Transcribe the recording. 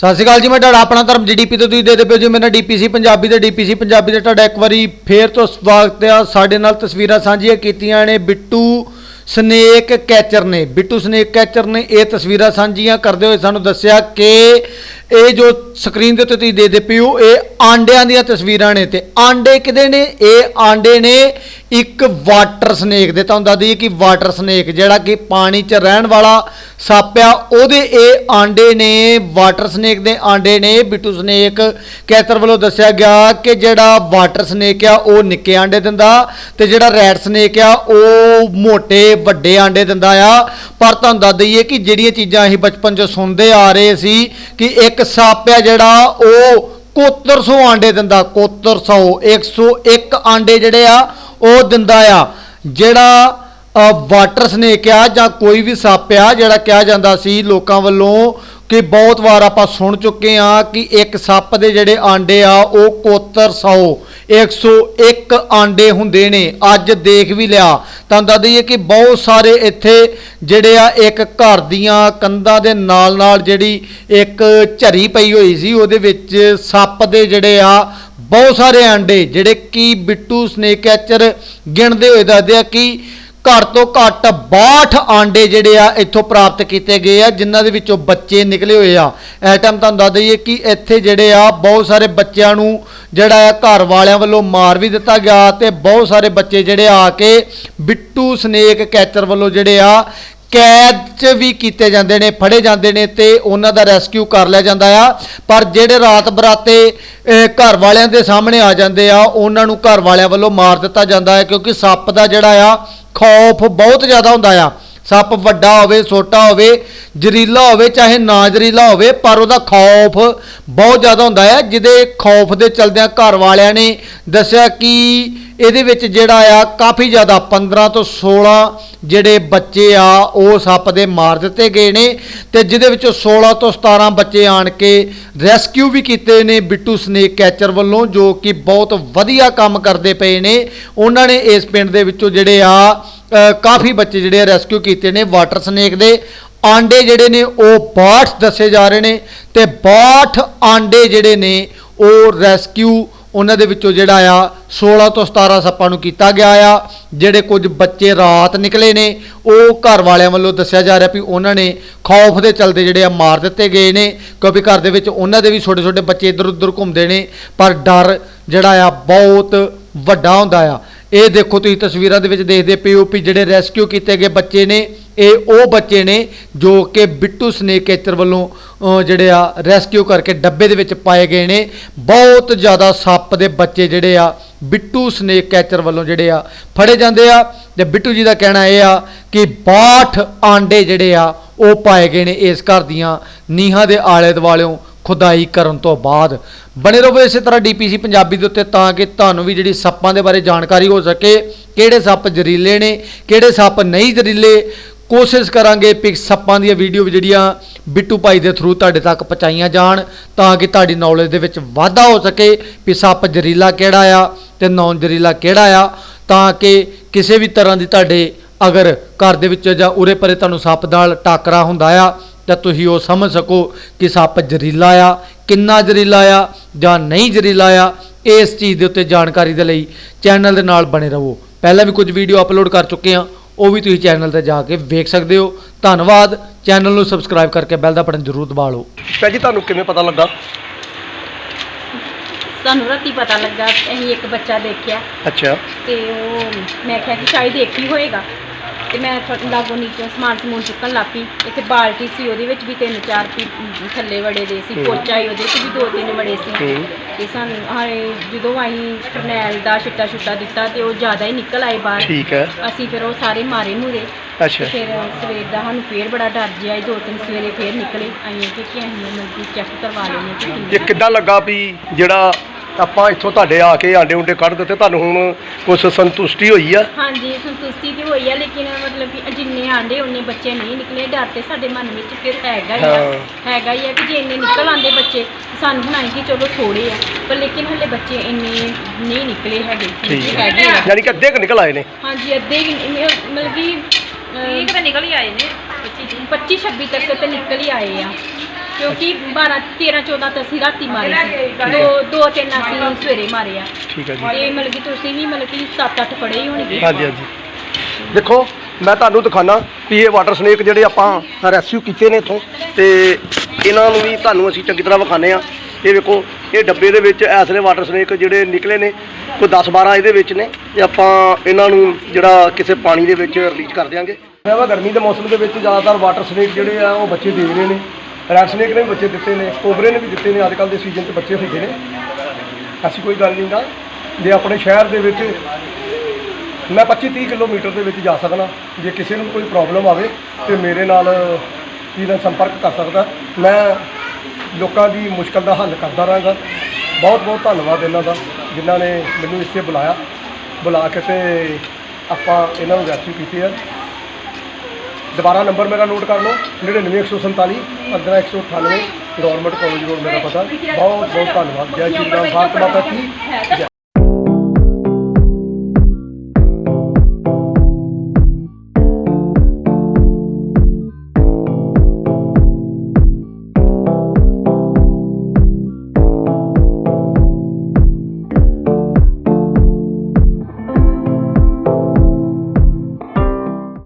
ਸਤਿ ਸ਼੍ਰੀ ਅਕਾਲ ਜੀ, ਮੈਂ ਤੁਹਾਡਾ ਆਪਣਾ ਧਰਮ ਜੀਡੀਪੀ ਤੋਂ ਤੁਸੀਂ ਦੇਖਦੇ ਪਏ ਹੋ ਜੀ, ਮੇਰਾ ਡੀਪੀਸੀ ਪੰਜਾਬੀ ਤੇ ਡੀਪੀਸੀ ਪੰਜਾਬੀ ਤੇ ਤੁਹਾਡਾ ਇੱਕ ਵਾਰੀ ਫੇਰ ਤੋਂ ਸਵਾਗਤ ਆ ਸਾਡੇ ਨਾਲ ਤਸਵੀਰਾਂ ਸਾਂਝੀਆਂ ਕੀਤੀਆਂ ਨੇ ਬਿੱਟੂ ਸਨੇਕ ਕੈਚਰ ਨੇ, ਬਿੱਟੂ ਸਨੇਕ ਕੈਚਰ ਨੇ, ਇਹ ਤਸਵੀਰਾਂ ਸਾਂਝੀਆਂ ਕਰਦੇ ਹੋਏ ਸਾਨੂੰ ਦੱਸਿਆ ਕਿ ਇਹ ਜੋ ਸਕਰੀਨ ਦੇ ਉੱਤੇ ਤੁਸੀਂ ਦੇ ਦੇ ਪਿਓ ਇਹ ਆਂਡਿਆਂ ਦੀਆਂ ਤਸਵੀਰਾਂ ਨੇ ਤੇ ਆਂਡੇ ਕਿਹਦੇ ਨੇ? ਇਹ ਆਂਡੇ ਨੇ ਇੱਕ ਵਾਟਰ ਸਨੇਕ ਦੇ, ਤੁਹਾਨੂੰ ਦੱਸ ਦਈਏ ਕਿ ਵਾਟਰ ਸਨੇਕ ਜਿਹੜਾ ਕਿ ਪਾਣੀ 'ਚ ਰਹਿਣ ਵਾਲਾ ਸੱਪ ਆ, ਉਹਦੇ ਇਹ ਆਂਡੇ ਨੇ, ਵਾਟਰ ਸਨੇਕ ਦੇ ਆਂਡੇ ਨੇ, ਬਿੱਟੂ ਸਨੇਕ ਕੈਤਰ ਵੱਲੋਂ ਦੱਸਿਆ ਗਿਆ ਕਿ ਜਿਹੜਾ ਵਾਟਰ ਸਨੇਕ ਆ, ਉਹ ਨਿੱਕੇ ਆਂਡੇ ਦਿੰਦਾ ਤੇ ਜਿਹੜਾ ਰੈਡ ਸਨੇਕ ਆ, ਉਹ ਮੋਟੇ ਵੱਡੇ ਆਂਡੇ ਦਿੰਦਾ ਆ। ਪਰ ਤੁਹਾਨੂੰ ਦੱਸ ਦਈਏ ਕਿ ਜਿਹੜੀਆਂ ਚੀਜ਼ਾਂ ਅਸੀਂ ਬਚਪਨ 'ਚ ਸੁਣਦੇ ਆ ਰਹੇ ਸੀ ਕਿ ਇੱਕ ਸੱਪ ਆ ਜਿਹੜਾ ਉਹ ਕੋਤਰ ਆਂਡੇ ਦਿੰਦਾ ਕੋਤਰ 101 ਆਂਡੇ ਜਿਹੜੇ ਆ ਉਹ ਦਿੰਦਾ ਆ। ਜਿਹੜਾ ਅ, ਵਾਟਰ ਸਨੇਕ ਆ ਜਾਂ ਕੋਈ ਵੀ ਸੱਪ ਆ ਜਿਹੜਾ ਕਿਹਾ ਜਾਂਦਾ ਸੀ ਲੋਕਾਂ ਵੱਲੋਂ ਕਿ ਬਹੁਤ ਵਾਰ ਆਪਾਂ ਸੁਣ ਚੁੱਕੇ ਆ ਕਿ ਇੱਕ ਸੱਪ ਦੇ ਜਿਹੜੇ ਆਂਡੇ ਆ ਉਹ ਕੋਤਰ 100 101 ਆਂਡੇ ਹੁੰਦੇ ਨੇ, ਅੱਜ ਦੇਖ ਵੀ ਲਿਆ। ਤਾਂ ਦੱਸ ਦਈਏ ਕਿ ਬਹੁਤ ਸਾਰੇ ਇੱਥੇ ਜਿਹੜੇ ਆ, ਇੱਕ ਘਰ ਦੀਆਂ ਕੰਧਾਂ ਦੇ ਨਾਲ ਨਾਲ ਜਿਹੜੀ ਇੱਕ ਝਰੀ ਪਈ ਹੋਈ ਸੀ, ਉਹਦੇ ਵਿੱਚ ਸੱਪ ਦੇ ਜਿਹੜੇ ਆ, ਬਹੁਤ ਸਾਰੇ ਆਂਡੇ, ਜਿਹੜੇ ਕਿ ਬਿੱਟੂ ਸਨੇਕ ਕੈਚਰ ਗਿਣਦੇ ਹੋਏ ਦੱਸਦੇ ਆ ਕਿ ਘੱਟ ਤੋਂ ਘੱਟ 62 ਆਂਡੇ ਜਿਹੜੇ ਆ ਇੱਥੋਂ ਪ੍ਰਾਪਤ ਕੀਤੇ ਗਏ ਆ, ਜਿਨ੍ਹਾਂ ਦੇ ਵਿੱਚੋਂ ਬੱਚੇ ਨਿਕਲੇ ਹੋਏ ਆ। ਇਸ ਟਾਈਮ ਤੁਹਾਨੂੰ ਦੱਸ ਦਈਏ ਕਿ ਇੱਥੇ ਜਿਹੜੇ ਆ, ਬਹੁਤ ਸਾਰੇ ਬੱਚਿਆਂ ਨੂੰ ਜਿਹੜਾ ਆ ਘਰ ਵਾਲਿਆਂ ਵੱਲੋਂ ਮਾਰ ਵੀ ਦਿੱਤਾ ਗਿਆ ਤੇ ਬਹੁਤ ਸਾਰੇ ਬੱਚੇ ਜਿਹੜੇ ਆ ਕੇ ਬਿੱਟੂ ਸਨੇਕ ਕੈਚਰ ਵੱਲੋਂ ਜਿਹੜੇ ਆ ਕੈਦ ਚ ਵੀ ਕੀਤੇ ਜਾਂਦੇ ਨੇ, ਫੜੇ ਜਾਂਦੇ ਨੇ ਤੇ ਉਹਨਾਂ ਦਾ ਰੈਸਕਿਊ ਕਰ ਲਿਆ ਜਾਂਦਾ ਆ। ਪਰ ਜਿਹੜੇ ਰਾਤ ਬਰਾਤੇ ਘਰ ਵਾਲਿਆਂ ਦੇ ਸਾਹਮਣੇ ਆ ਜਾਂਦੇ ਆ, ਉਹਨਾਂ ਨੂੰ ਘਰ ਵਾਲਿਆਂ ਵੱਲੋਂ ਮਾਰ ਦਿੱਤਾ ਜਾਂਦਾ ਹੈ ਕਿਉਂਕਿ ਸੱਪ ਦਾ ਜਿਹੜਾ ਆ, ਖੌਫ ਬਹੁਤ ਜ਼ਿਆਦਾ ਹੁੰਦਾ ਆ। ਸੱਪ ਵੱਡਾ ਹੋਵੇ, ਛੋਟਾ ਹੋਵੇ, ਜ਼ਰੀਲਾ ਹੋਵੇ, ਚਾਹੇ ਨਾ ਜ਼ਰੀਲਾ ਹੋਵੇ, ਪਰ ਉਹਦਾ ਖੌਫ ਬਹੁਤ ਜ਼ਿਆਦਾ ਹੁੰਦਾ ਹੈ। ਜਿਹਦੇ ਖੌਫ ਦੇ ਚਲਦਿਆਂ ਘਰ ਵਾਲਿਆਂ ਨੇ ਦੱਸਿਆ ਕਿ ਇਹਦੇ ਵਿੱਚ ਜਿਹੜਾ ਆ, ਕਾਫੀ ਜ਼ਿਆਦਾ 15 ਤੋਂ 16 ਜਿਹੜੇ ਬੱਚੇ ਆ, ਉਹ ਸੱਪ ਦੇ ਮਾਰ ਦਿੱਤੇ ਗਏ ਨੇ ਤੇ ਜਿਹਦੇ ਵਿੱਚੋਂ 16 ਤੋਂ 17 ਬੱਚੇ ਆਣ ਕੇ ਰੈਸਕਿਊ ਵੀ ਕੀਤੇ ਨੇ ਬਿੱਟੂ ਸਨੇਕ ਕੈਚਰ ਵੱਲੋਂ, ਜੋ ਕਿ ਬਹੁਤ ਵਧੀਆ ਕੰਮ ਕਰਦੇ ਪਏ ਨੇ। ਉਹਨਾਂ ਨੇ ਇਸ ਪਿੰਡ ਦੇ ਵਿੱਚੋਂ ਜਿਹੜੇ ਆ ਕਾਫੀ ਬੱਚੇ ਜਿਹੜੇ ਰੈਸਕਿਊ ਕੀਤੇ ਨੇ ਵਾਟਰ ਸਨੇਕ ਦੇ। ਆਂਡੇ ਜਿਹੜੇ ਨੇ, ਉਹ 62 ਦੱਸੇ ਜਾ ਰਹੇ ਨੇ ਤੇ 62 ਆਂਡੇ ਜਿਹੜੇ ਨੇ, ਉਹ ਰੈਸਕਿਊ ਉਹਨਾਂ ਦੇ ਵਿੱਚੋਂ ਜਿਹੜਾ ਆ 16 ਤੋਂ 17 ਸੱਪਾਂ ਨੂੰ ਕੀਤਾ ਗਿਆ ਆ, ਜਿਹੜੇ ਕੁਝ ਬੱਚੇ ਰਾਤ ਨਿਕਲੇ ਨੇ, ਉਹ ਘਰ ਵਾਲਿਆਂ ਵੱਲੋਂ ਦੱਸਿਆ ਜਾ ਰਿਹਾ ਵੀ ਉਹਨਾਂ ਨੇ ਖੌਫ ਦੇ ਚਲਦੇ ਜਿਹੜੇ ਆ ਮਾਰ ਦਿੱਤੇ ਗਏ ਨੇ, ਕਿਉਂਕਿ ਘਰ ਦੇ ਵਿੱਚ ਉਹਨਾਂ ਦੇ ਵੀ ਛੋਟੇ ਛੋਟੇ ਬੱਚੇ ਇੱਧਰ ਉੱਧਰ ਘੁੰਮਦੇ ਨੇ, ਪਰ ਡਰ ਜਿਹੜਾ ਆ ਬਹੁਤ ਵੱਡਾ ਹੁੰਦਾ ਆ। ਇਹ ਦੇਖੋ ਤੁਸੀਂ ਤਸਵੀਰਾਂ ਦੇ ਵਿੱਚ ਦੇਖਦੇ ਪਏ ਹੋ ਵੀ ਜਿਹੜੇ ਰੈਸਕਿਊ ਕੀਤੇ ਗਏ ਬੱਚੇ ਨੇ, ਇਹ ਉਹ ਬੱਚੇ ਨੇ ਜੋ ਕਿ ਬਿੱਟੂ ਸਨੇਕ ਕੈਚਰ ਵੱਲੋਂ ਜਿਹੜੇ ਆ ਰੈਸਕਿਊ ਕਰਕੇ ਡੱਬੇ ਦੇ ਵਿੱਚ ਪਾਏ ਗਏ ਨੇ। ਬਹੁਤ ਜ਼ਿਆਦਾ ਸੱਪ ਦੇ ਬੱਚੇ ਜਿਹੜੇ ਆ, ਬਿੱਟੂ ਸਨੇਕ ਕੈਚਰ ਵੱਲੋਂ ਜਿਹੜੇ ਆ ਫੜੇ ਜਾਂਦੇ ਆ। ਤੇ ਬਿੱਟੂ ਜੀ ਦਾ ਕਹਿਣਾ ਇਹ ਆ ਕਿ 62 ਆਂਡੇ ਜਿਹੜੇ ਆ, ਉਹ ਪਾਏ ਗਏ ਨੇ ਇਸ ਘਰ ਦੀਆਂ ਨੀਹਾਂ ਦੇ ਆਲੇ ਦੁਆਲਿਓਂ ਖੁਦਾਈ ਕਰਨ ਤੋਂ ਬਾਅਦ। ਬਣੇ ਰਹੋ ਇਸੇ ਤਰ੍ਹਾਂ ਡੀਪੀਸੀ ਪੰਜਾਬੀ ਦੇ ਉੱਤੇ, ਤਾਂ ਕਿ ਤੁਹਾਨੂੰ ਵੀ ਜਿਹੜੀ ਸੱਪਾਂ ਦੇ ਬਾਰੇ ਜਾਣਕਾਰੀ ਹੋ ਸਕੇ, ਕਿਹੜੇ ਸੱਪ ਜ਼ਹਿਰੀਲੇ ਨੇ, ਕਿਹੜੇ ਸੱਪ ਨਹੀਂ ਜ਼ਹਿਰੀਲੇ। ਕੋਸ਼ਿਸ਼ ਕਰਾਂਗੇ ਕਿ ਸੱਪਾਂ ਦੀਆਂ ਵੀਡੀਓ ਜਿਹੜੀਆਂ ਬਿੱਟੂ ਭਾਈ ਦੇ ਥਰੂ ਤੁਹਾਡੇ ਤੱਕ ਪਹੁੰਚਾਈਆਂ ਜਾਣ, ਤਾਂ ਕਿ ਤੁਹਾਡੀ ਨੌਲੇਜ ਦੇ ਵਿੱਚ ਵਾਧਾ ਹੋ ਸਕੇ ਵੀ ਸੱਪ ਜ਼ਹਿਰੀਲਾ ਕਿਹੜਾ ਆ ਤੇ ਨੌਨ ਜ਼ਹਿਰੀਲਾ ਕਿਹੜਾ ਆ, ਤਾਂ ਕਿ ਕਿਸੇ ਵੀ ਤਰ੍ਹਾਂ ਦੀ ਤੁਹਾਡੇ ਅਗਰ ਘਰ ਦੇ ਵਿੱਚ ਜਾਂ ਉਰੇ ਪਰੇ ਤੁਹਾਨੂੰ ਸੱਪ ਨਾਲ ਟਾਕਰਾ ਹੁੰਦਾ ਆ ਤਾਂ ਤੁਸੀਂ ਉਹ ਸਮਝ ਸਕੋ ਕਿ ਸੱਪ ਜ਼ਹਿਰੀਲਾ ਆ ਕਿੰਨਾ ਜ਼ਹਿਰੀਲਾ ਆ ਜਾਂ ਨਹੀਂ ਜ਼ਹਿਰੀਲਾ ਆ ਇਸ ਚੀਜ਼ ਦੇ ਉੱਤੇ ਜਾਣਕਾਰੀ ਦੇ ਲਈ ਚੈਨਲ ਦੇ ਨਾਲ ਬਣੇ ਰਹੋ। ਪਹਿਲਾਂ ਵੀ ਕੁਝ ਵੀਡੀਓ ਅਪਲੋਡ ਕਰ ਚੁੱਕੇ ਆ ਉਹ ਵੀ ਤੁਸੀਂ ਚੈਨਲ ਤੇ ਜਾ ਕੇ ਵੇਖ ਸਕਦੇ ਹੋ। ਧੰਨਵਾਦ। ਚੈਨਲ ਨੂੰ ਸਬਸਕ੍ਰਾਈਬ ਕਰਕੇ ਬੈਲ ਦਾ ਬਟਨ ਜ਼ਰੂਰ ਦਬਾ ਲਓ। ਭੈਣ ਜੀ ਤੁਹਾਨੂੰ ਕਿਵੇਂ ਪਤਾ ਲੱਗਾ? ਸਾਨੂੰ ਰਾਤੀ ਪਤਾ ਲੱਗਾ ਅਸੀਂ ਇੱਕ ਬੱਚਾ ਦੇਖਿਆ। ਅੱਛਾ। ਤੇ ਉਹ ਮੈਂ ਕਿਹਾ ਕਿ ਸ਼ਾਇਦ ਇੱਕ ਹੀ ਹੋਏਗਾ। ਤੇ ਮੈਂ ਲਾਗੋਂ ਨੀਚੇ ਸਮਾਨ ਸਮੂਨ ਚੁੱਕਣ ਲੱਗ ਪਈ। ਇੱਥੇ ਬਾਲਟੀ ਸੀ ਉਹਦੇ ਵਿੱਚ ਵੀ ਤਿੰਨ ਚਾਰ ਪੀ ਥੱਲੇ ਵੜੇ ਦੇ ਸੀ। ਪੋਚਾ ਹੀ ਉਹਦੇ 'ਚ ਵੀ ਦੋ ਤਿੰਨ ਵੜੇ ਸੀ। ਹੂੰ। ਤੇ ਸਾਨੂੰ ਹਾਏ ਜਦੋਂ ਅਸੀਂ ਫਰਨੈਲ ਦਾ ਛਿੱਟਾ ਛੁੱਟਾ ਦਿੱਤਾ ਤੇ ਉਹ ਜ਼ਿਆਦਾ ਹੀ ਨਿਕਲ ਆਏ ਬਾਹਰ। ਠੀਕ ਹੈ। ਅਸੀਂ ਫਿਰ ਉਹ ਸਾਰੇ ਮਾਰੇ ਮੂਰੇ ਤੇ ਅੱਛਾ ਫਿਰ ਸਵੇਰ ਦਾ ਸਾਨੂੰ ਫੇਰ ਬੜਾ ਡਰ ਜਿਹਾ ਸੀ, ਦੋ ਤਿੰਨ ਸਵੇਰੇ ਫੇਰ ਨਿਕਲੇ। ਅਸੀਂ ਕਿ ਕਿ ਅਸੀਂ ਮਤਲਬ ਚੈੱਕ ਕਰਵਾ ਲੈਣੇ ਕਿ ਇਹ ਕਿੱਦਾਂ ਲੱਗਾ ਵੀ ਜਿਹੜਾ ਆਪਾਂ ਇੱਥੋਂ ਤੁਹਾਡੇ ਆ ਕੇ ਆਂਡੇ ਉਂਡੇ ਕੱਢ ਦਿੱਤੇ ਤੁਹਾਨੂੰ ਹੁਣ ਕੁਝ ਸੰਤੁਸ਼ਟੀ ਹੋਈ ਆ? ਹਾਂਜੀ ਸੰਤੁਸ਼ਟੀ ਤੇ ਹੋਈ ਆ ਲੇਕਿਨ ਮਤਲਬ ਕਿ ਜਿੰਨੇ ਆਂਡੇ ਉਹਨੇ ਬੱਚੇ ਨਹੀਂ ਨਿਕਲੇ ਡਰ ਤੇ ਸਾਡੇ ਮਨ ਵਿੱਚ ਫਿਰ ਹੈਗਾ ਹੀ ਆ। ਹਾਂ। ਹੈਗਾ ਹੀ ਆ ਕਿ ਜੇ ਇੰਨੇ ਨਿਕਲ ਆਂਦੇ ਬੱਚੇ ਸਾਨੂੰ ਬਣਾਏ ਕਿ ਚਲੋ ਥੋੜੇ ਆ ਪਰ ਲੇਕਿਨ ਹਲੇ ਬੱਚੇ ਇੰਨੇ ਨਹੀਂ ਨਿਕਲੇ ਹੈਗੇ ਠੀਕ ਹੈ ਹੈਗੇ ਆ। ਯਾਨੀ ਕਿ ਅੱਧੇ ਕੁ ਨਿਕਲ ਆਏ ਨੇ? ਹਾਂਜੀ ਅੱਧੇ ਹੀ ਮਤਲਬ ਕਿ ਠੀਕ ਤਾਂ ਨਿਕਲ ਹੀ ਆਏ ਨੇ। 25 26 ਤੱਕ ਤੇ ਨਿਕਲ ਹੀ ਆਏ ਆ। ਕਿਉਂਕਿ 12 13 14 ਤਾਂ ਅਸੀਂ ਰਾਤੀ ਮਾਰੇ ਸੀ। ਦੋ ਦੋ ਤਿੰਨ ਅਸੀਂ ਸਵੇਰੇ ਮਾਰੇ ਆ। ਠੀਕ ਹੈ ਜੀ। ਤੇ ਮਤਲਬ ਕਿ ਤੁਸੀਂ ਵੀ ਮਤਲਬ ਕਿ 7-8 ਫੜੇ ਹੀ ਹੋਣਗੇ। ਹਾਂਜੀ ਹਾਂਜੀ। ਦੇਖੋ ਮੈਂ ਤੁਹਾਨੂੰ ਦਿਖਾਣਾ ਵੀ ਇਹ ਵਾਟਰ ਸਨੇਕ ਜਿਹੜੇ ਆਪਾਂ ਰੈਸਕਿਊ ਕੀਤੇ ਨੇ ਇੱਥੋਂ ਤੇ ਇਹਨਾਂ ਨੂੰ ਵੀ ਤੁਹਾਨੂੰ ਅਸੀਂ ਚੰਗੀ ਤਰ੍ਹਾਂ ਵਿਖਾਣੇ ਆ ਇਹ ਵੇਖੋ ਇਹ ਡੱਬੇ ਦੇ ਵਿੱਚ ਇਸ ਵੇਲੇ ਵਾਟਰ ਸਨੇਕ ਜਿਹੜੇ ਨਿਕਲੇ ਨੇ ਕੋਈ 10 12 ਇਹਦੇ ਵਿੱਚ ਨੇ ਤੇ ਆਪਾਂ ਇਹਨਾਂ ਨੂੰ ਜਿਹੜਾ ਕਿਸੇ ਪਾਣੀ ਦੇ ਵਿੱਚ ਰਿਲੀਜ਼ ਕਰ ਦਿਆਂਗੇ। ਮੈਂ ਵਾ ਗਰਮੀ ਦੇ ਮੌਸਮ ਦੇ ਵਿੱਚ ਜ਼ਿਆਦਾਤਰ ਵਾਟਰ ਸਨੇਕ ਜਿਹੜੇ ਆ ਉਹ ਬੱਚੇ ਦੇ ਰਹੇ ਨੇ। ਰੈਡਸਨੇਕ ਨੇ ਵੀ ਬੱਚੇ ਦਿੱਤੇ ਨੇ ਕੋਬਰੇ ਨੇ ਵੀ ਦਿੱਤੇ ਨੇ ਅੱਜ ਕੱਲ੍ਹ ਦੇ ਸੀਜ਼ਨ 'ਚ ਬੱਚੇ ਹੁੰਦੇ ਨੇ। ਐਸੀ ਕੋਈ ਗੱਲ ਨਹੀਂ ਗਾ। ਜੇ ਆਪਣੇ ਸ਼ਹਿਰ ਦੇ ਵਿੱਚ ਮੈਂ 25 30 ਕਿਲੋਮੀਟਰ ਦੇ ਵਿੱਚ ਜਾ ਸਕਦਾ, ਜੇ ਕਿਸੇ ਨੂੰ ਕੋਈ ਪ੍ਰੋਬਲਮ ਆਵੇ ਤੇ ਮੇਰੇ ਨਾਲ ਕੀ ਨਾਲ ਸੰਪਰਕ ਕਰ ਸਕਦਾ, ਮੈਂ ਲੋਕਾਂ ਦੀ ਮੁਸ਼ਕਲ ਦਾ ਹੱਲ ਕਰਦਾ ਰਹਾਂਗਾ। ਬਹੁਤ ਬਹੁਤ ਧੰਨਵਾਦ ਇਹਨਾਂ ਦਾ, ਜਿਨ੍ਹਾਂ ਨੇ ਮੈਨੂੰ ਇੱਥੇ ਬੁਲਾਇਆ। ਬੁਲਾ ਕੇ ਤੇ ਆਪਾਂ ਇਹਨਾਂ ਨੂੰ ਰੈਸਕਿਊ ਕੀਤੀ ਹੈ। ਦੁਬਾਰਾ ਨੰਬਰ ਮੇਰਾ ਨੋਟ ਕਰ ਲਓ 99147 15198 ਗਵਰਨਮੈਂਟ ਕਾਲਜ ਰੋਡ, ਮੇਰਾ ਪਤਾ। ਬਹੁਤ ਬਹੁਤ ਧੰਨਵਾਦ। ਜੈ ਸ਼੍ਰੀ ਰਾਮ, ਭਾਰਤ ਮਾਤਾ ਕੀ ਜੈ।